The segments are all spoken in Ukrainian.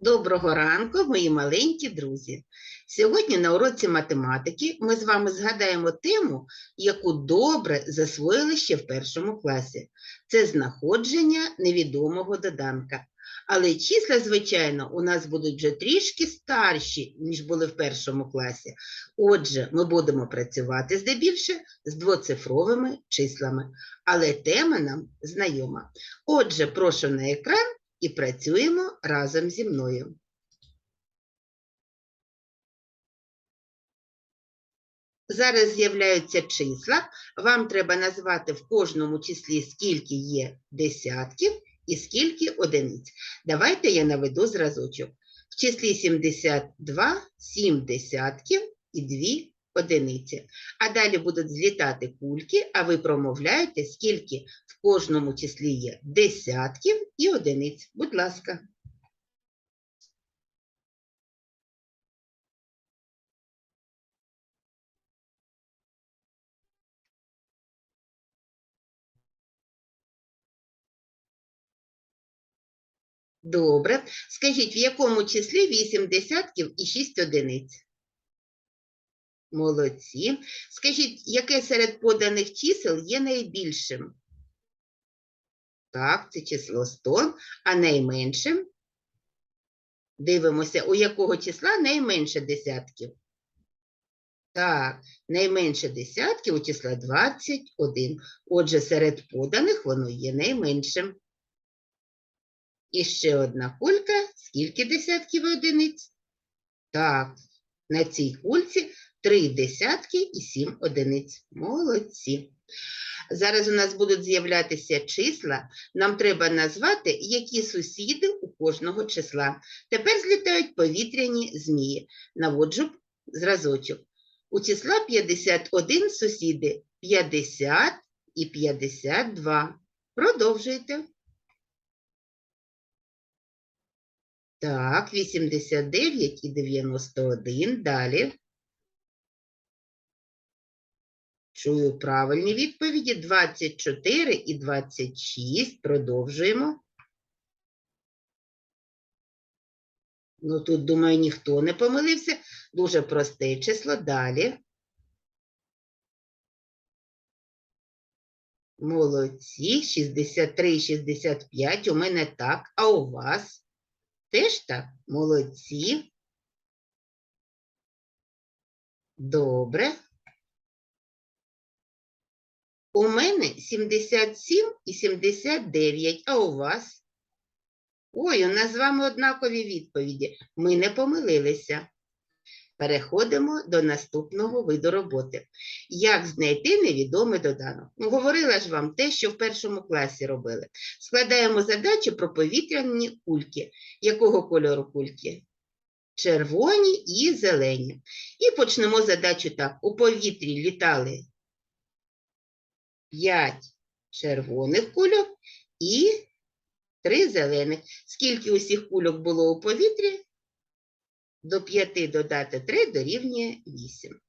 Доброго ранку, мої маленькі друзі. Сьогодні на уроці математики ми з вами згадаємо тему, яку добре засвоїли ще в першому класі. Це знаходження невідомого доданка. Але числа, звичайно, у нас будуть вже трішки старші, ніж були в першому класі. Отже, ми будемо працювати здебільше з двоцифровими числами. Але тема нам знайома. Отже, прошу на екран і працюємо разом зі мною. Зараз з'являються числа. Вам треба назвати в кожному числі, скільки є десятків і скільки одиниць. Давайте я наведу зразочок. В числі 72 7 десятків і 2 одиниці. А далі будуть злітати кульки, а ви промовляєте, скільки в кожному числі є десятків і одиниць. Будь ласка. Добре. Скажіть, в якому числі 8 десятків і 6 одиниць? Молодці. Скажіть, яке серед поданих чисел є найбільшим? Так, це число 100, а найменшим? Дивимося, у якого числа найменше десятків? Так, найменше десятків у числа 21. Отже, серед поданих воно є найменшим. І ще одна кулька. Скільки десятків і одиниць? Так, на цій кульці три десятки і сім одиниць. Молодці. Зараз у нас будуть з'являтися числа. Нам треба назвати, які сусіди у кожного числа. Тепер злітають повітряні змії. Наводжу зразочок. У числа 51 сусіди 50 і 52. Продовжуйте. Так, 89 і 91. Далі. Чую правильні відповіді. 24 і 26. Продовжуємо. Ну, тут, думаю, ніхто не помилився. Дуже просте число. Далі. Молодці. 63 і 65. У мене так. А у вас? Теж так? Молодці. Добре. У мене 77 і 79, а у вас? Ой, у нас з вами однакові відповіді. Ми не помилилися. Переходимо до наступного виду роботи. Як знайти невідомий доданок? Ну, говорила ж вам те, що в першому класі робили. Складаємо задачу про повітряні кульки. Якого кольору кульки? Червоні і зелені. І почнемо задачу так. У повітрі літали 5 червоних кульок і 3 зелених. Скільки усіх кульок було у повітрі? До 5 додати 3 дорівнює 8.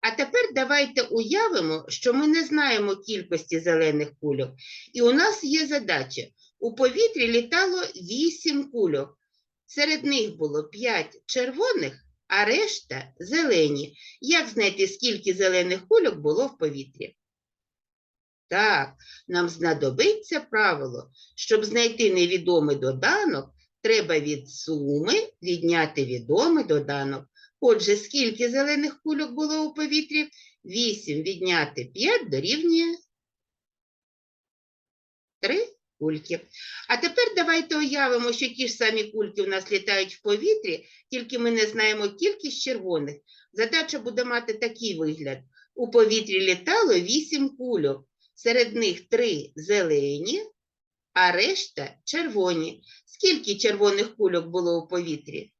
А тепер давайте уявимо, що ми не знаємо кількості зелених кульок. І у нас є задача. У повітрі літало 8 кульок. Серед них було 5 червоних, а решта зелені. Як знайти, скільки зелених кульок було в повітрі? Так, нам знадобиться правило, щоб знайти невідомий доданок, треба від суми відняти відомий доданок. Отже, скільки зелених кульок було у повітрі? 8 відняти 5 дорівнює 3 кульки. А тепер давайте уявимо, що ті ж самі кульки у нас літають в повітрі, тільки ми не знаємо кількість червоних. Задача буде мати такий вигляд. У повітрі літало 8 кульок. Серед них три зелені, а решта червоні. Скільки червоних кульок було у повітрі?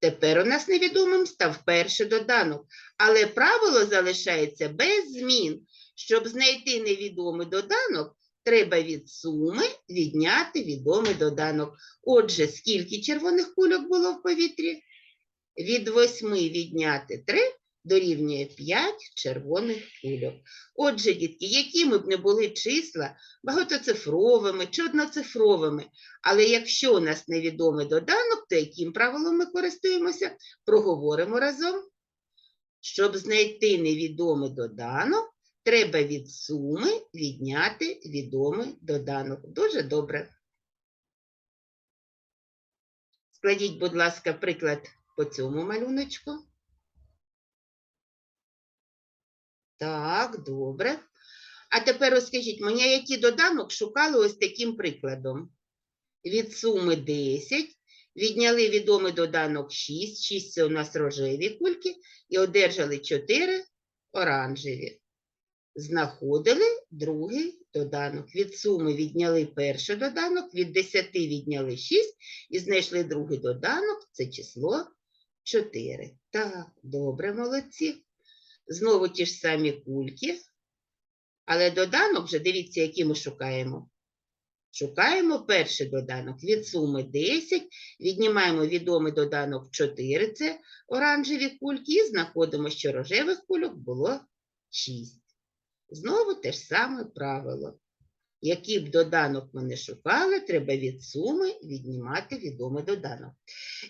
Тепер у нас невідомим став перший доданок, але правило залишається без змін. Щоб знайти невідомий доданок, треба від суми відняти відомий доданок. Отже, скільки червоних кульок було в повітрі? Від восьми відняти три дорівнює 5 червоних кульок. Отже, дітки, якими б не були числа, багатоцифровими чи одноцифровими, але якщо у нас невідомий доданок, то яким правилом ми користуємося? Проговоримо разом. Щоб знайти невідомий доданок, треба від суми відняти відомий доданок. Дуже добре. Складіть, будь ласка, приклад по цьому малюночку. Так, добре. А тепер розкажіть мені, який доданок шукали ось таким прикладом. Від суми 10 відняли відомий доданок 6, 6 це у нас рожеві кульки, і одержали 4 оранжеві. Знаходили другий доданок. Від суми відняли перший доданок, від 10 відняли 6 і знайшли другий доданок, це число 4. Так, добре, молодці. Знову ті ж самі кульки. Але доданок вже дивіться, який ми шукаємо. Шукаємо перший доданок від суми 10, віднімаємо відомий доданок 4, це оранжеві кульки, і знаходимо, що рожевих кульок було 6. Знову те ж саме правило. Який б доданок ми не шукали, треба від суми віднімати відомий доданок.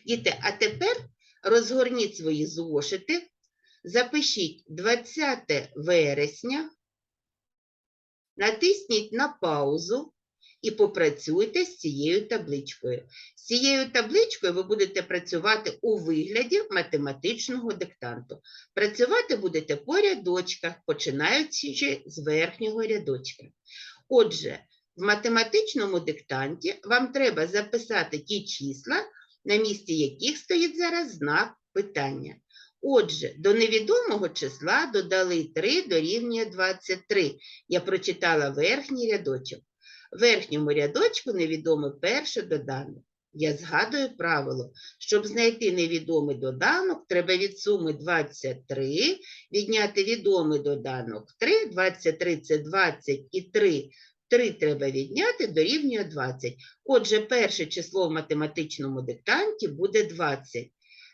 Діти, а тепер розгорніть свої зошити, запишіть 20 вересня, натисніть на паузу і попрацюйте з цією табличкою. З цією табличкою ви будете працювати у вигляді математичного диктанту. Працювати будете по рядочках, починаючи з верхнього рядочка. Отже, в математичному диктанті вам треба записати ті числа, на місці яких стоїть зараз знак питання. Отже, до невідомого числа додали 3 дорівнює 23. Я прочитала верхній рядочок. В верхньому рядочку невідомий перший доданок. Я згадую правило, щоб знайти невідомий доданок, треба від суми 23 відняти відомий доданок 3, 23 це 20 і 3. 3 треба відняти дорівнює 20. Отже, перше число в математичному диктанті буде 20.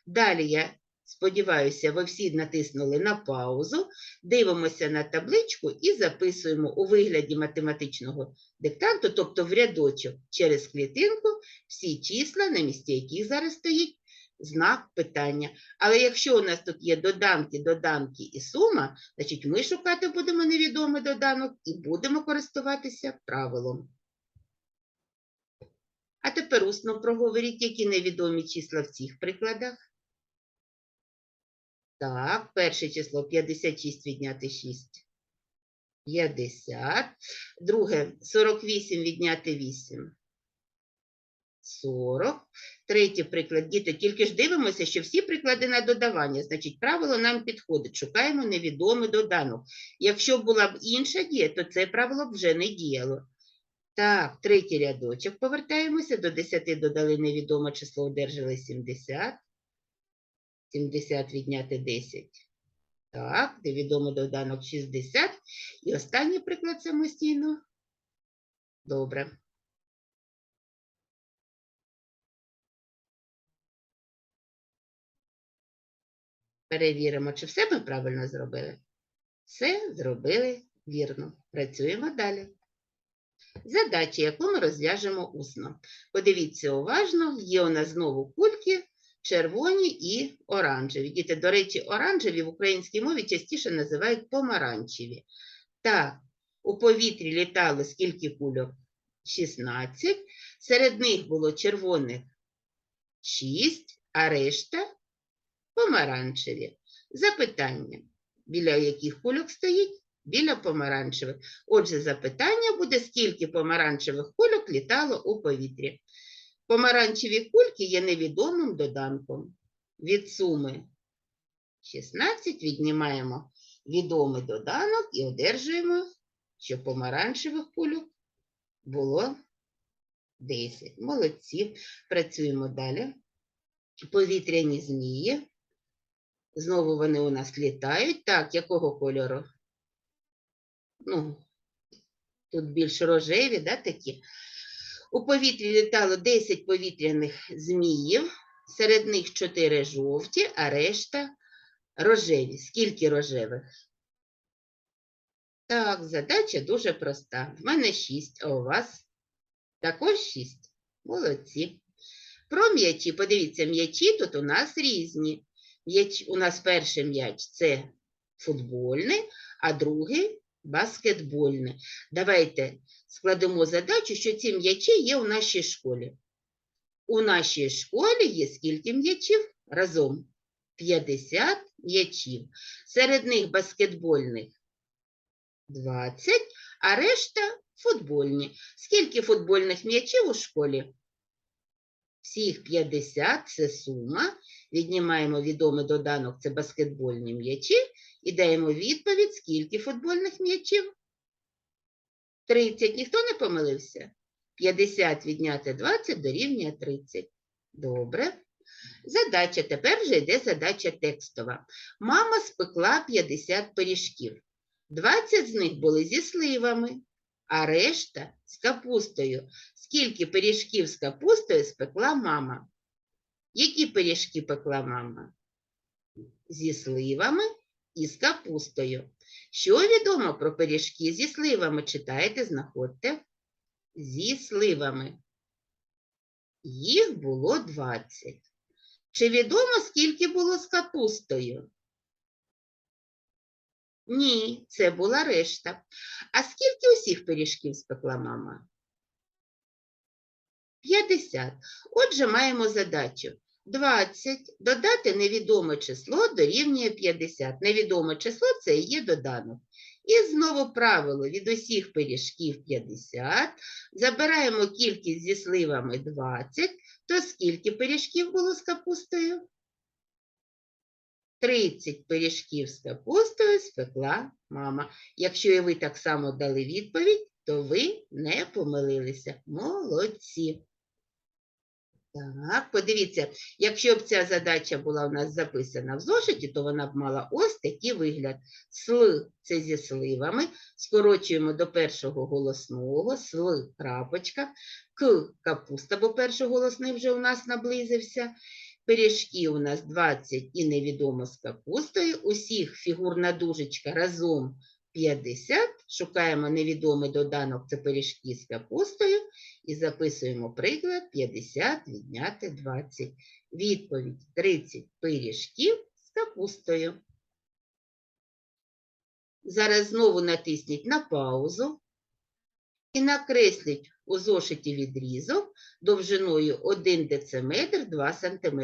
Далі я сподіваюся, ви всі натиснули на паузу, дивимося на табличку і записуємо у вигляді математичного диктанту, тобто в рядочок через клітинку, всі числа, на місці яких зараз стоїть знак питання. Але якщо у нас тут є доданки, доданки і сума, значить ми шукати будемо невідомий доданок і будемо користуватися правилом. А тепер усно проговоріть, які невідомі числа в цих прикладах. Так, перше число 56 відняти 6. 50. Друге 48 відняти 8. 40. Третій приклад. Діти, тільки ж дивимося, що всі приклади на додавання. Значить, правило нам підходить. Шукаємо невідомий доданок. Якщо була б інша дія, то це правило б вже не діяло. Так, третій рядочок. Повертаємося. До 10 додали невідоме число, одержали 70. 70 відняти 10. Так, невідомий доданок 60. І останній приклад самостійно. Добре. Перевіримо, чи все ми правильно зробили. Все зробили вірно. Працюємо далі. Задача, яку ми розв'яжемо усно. Подивіться уважно, є у нас знову кульки, червоні і оранжеві. Діти, до речі, оранжеві в українській мові частіше називають помаранчеві. Так, у повітрі літало скільки кульок? 16. Серед них було червоних 6, а решта помаранчеві. Запитання, біля яких кульок стоїть? Біля помаранчевих. Отже, запитання буде, скільки помаранчевих кульок літало у повітрі. Помаранчеві кульки є невідомим доданком. Від суми 16 віднімаємо відомий доданок і одержуємо, що помаранчевих кульок було 10. Молодці. Працюємо далі. Повітряні змії. Знову вони у нас літають. Так, якого кольору? Ну, тут більш рожеві, да, такі. У повітрі літало 10 повітряних зміїв, серед них 4 жовті, а решта рожеві. Скільки рожевих? Так, задача дуже проста. В мене 6, а у вас також 6. Молодці. Про м'ячі. Подивіться, м'ячі тут у нас різні. М'яч, у нас перший м'яч це футбольний, а другий баскетбольний. Давайте складемо задачу, що ці м'ячі є у нашій школі. У нашій школі є скільки м'ячів? Разом 50 м'ячів. Серед них баскетбольних 20, а решта футбольні. Скільки футбольних м'ячів у школі? Всіх 50 це сума. Віднімаємо відомий доданок, це баскетбольні м'ячі, і даємо відповідь, скільки футбольних м'ячів? 30. Ніхто не помилився? 50 відняти 20 дорівнює 30. Добре. Задача. Тепер вже йде задача текстова. Мама спекла 50 пиріжків. 20 з них були зі сливами, а решта з капустою. Скільки пиріжків з капустою спекла мама? Які пиріжки пекла мама? Зі сливами і з капустою. Що відомо про пиріжки зі сливами? Читайте, знаходьте. Зі сливами. Їх було 20. Чи відомо, скільки було з капустою? Ні, це була решта. А скільки усіх пиріжків спекла мама? 50. Отже, маємо задачу. 20 додати невідоме число дорівнює 50. Невідоме число це і є доданок. І знову правило від усіх пиріжків 50. Забираємо кількість зі сливами 20. То скільки пиріжків було з капустою? 30 пиріжків з капустою спекла мама. Якщо і ви так само дали відповідь, то ви не помилилися. Молодці. Так, подивіться, якщо б ця задача була у нас записана в зошиті, то вона б мала ось такий вигляд. Сл це зі сливами, скорочуємо до першого голосного, сл крапочка, к капуста, бо перший голосний вже у нас наблизився. Пиріжки у нас 20 і невідомо з капустою. Усіх фігурна дужечка разом 50. Шукаємо невідомий доданок, це пиріжки з капустою. І записуємо приклад 50 відняти 20. Відповідь 30 пиріжків з капустою. Зараз знову натисніть на паузу і накресліть у зошиті відрізок довжиною 1 дециметр 2 см.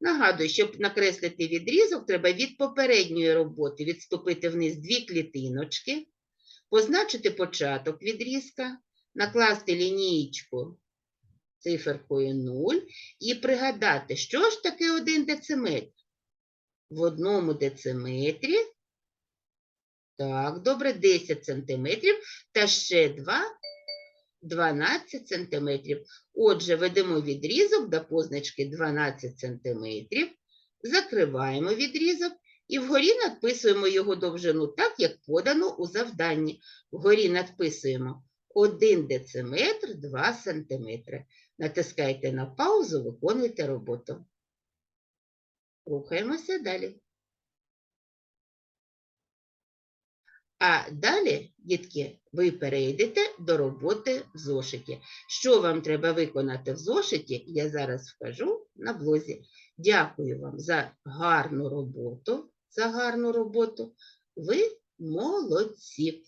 Нагадую, щоб накреслити відрізок, треба від попередньої роботи відступити вниз дві клітиночки, позначити початок відрізка, накласти лінієчку циферкою 0 і пригадати, що ж таке 1 дециметр. В одному дециметрі, так, добре, 10 сантиметрів, та ще 2 12 сантиметрів. Отже, ведемо відрізок до позначки 12 сантиметрів, закриваємо відрізок і вгорі надписуємо його довжину так, як подано у завданні. Вгорі надписуємо 1 дециметр 2 сантиметри. Натискайте на паузу, виконуйте роботу. Рухаємося далі. А далі, дітки, ви перейдете до роботи в зошиті. Що вам треба виконати в зошиті, я зараз вкажу на блозі. Дякую вам за гарну роботу. За гарну роботу. Ви молодці.